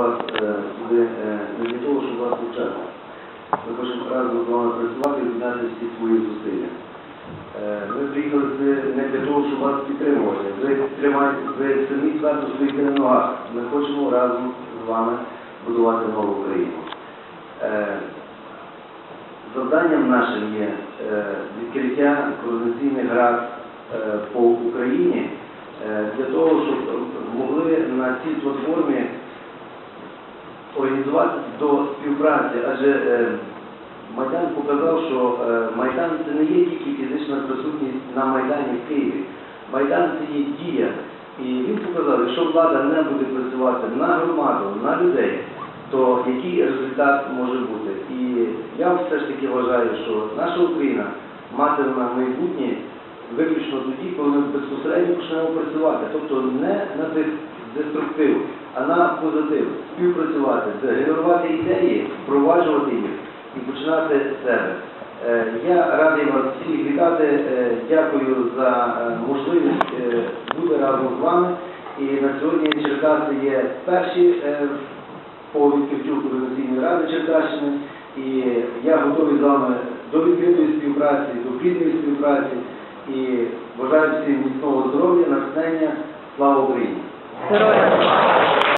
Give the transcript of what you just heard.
вас е, сюди е, не для того, щоб вас навчати. Ми хочемо разом з вами працювати і об'єднати всі свої зусилля. Е, Ми приїхали не для того, щоб вас підтримувати. Ви тримаєте, ви самі твердо стоїте на ногах. Ми хочемо разом з вами будувати нову Україну. Завданням нашим є відкриття координаційних рад по Україні для того, щоб могли на цій платформі організувати до співпраці, адже е, Майдан показав, що е, Майдан це не є тільки фізична присутність на Майдані в Києві. Майдан це є дія. І він показав, якщо влада не буде працювати на громаду, на людей, то який результат може бути? І я все ж таки вважаю, що наша Україна матиме майбутнє виключно тоді, коли ми безпосередньо почнемо працювати. Тобто не на дес- деструктив, а на позитив. Співпрацювати, генерувати ідеї, впроваджувати їх і починати з себе. Е, Я радий вас всіх вітати. Е, Дякую за е, можливість бути разом з вами. І на сьогодні Черкаси є перші по відкриттю координаційної ради Черкащини. І я готовий з вами до відкритої співпраці, до плідної співпраці. І бажаю всім міцного здоров'я, натхнення. Слава Україні! Героям.